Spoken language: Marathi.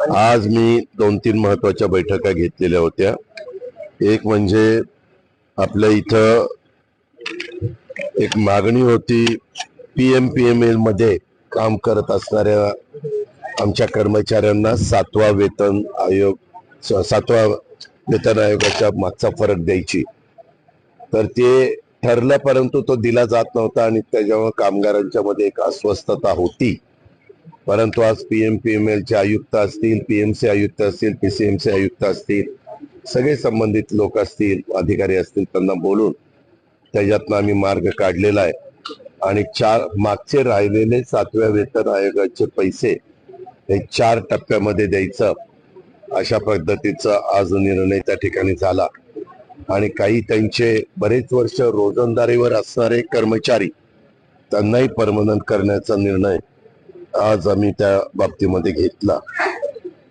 आज मी दोन तीन महत्त्वाच्या बैठका घेतलेल्या होत्या. एक म्हणजे आपल्या इथं एक मागणी होती पी एम पी एम एलमध्ये काम करत असणाऱ्या आमच्या कर्मचाऱ्यांना सातवा वेतन आयोग सातवा वेतन आयोगाच्या मागचा फरक द्यायची. तर ते ठरलं परंतु तो दिला जात नव्हता आणि त्याच्यामुळे कामगारांच्या मध्ये एक अस्वस्थता होती. परंतु आज पी एम पी एम एलचे आयुक्त असतील पीएमसी आयुक्त असतील पीसीएमसी आयुक्त असतील सगळे संबंधित लोक असतील अधिकारी असतील त्यांना बोलून त्याच्यातनं आम्ही मार्ग काढलेला आहे. आणि चार मागचे राहिलेले सातव्या वेतन आयोगाचे पैसे हे चार टप्प्यामध्ये द्यायचं अशा पद्धतीचा आज निर्णय त्या ठिकाणी झाला. आणि काही त्यांचे बरेच वर्ष रोजंदारीवर असणारे कर्मचारी त्यांनाही परमनंट करण्याचा निर्णय आज आम्ही त्या बाबतीमध्ये घेतला.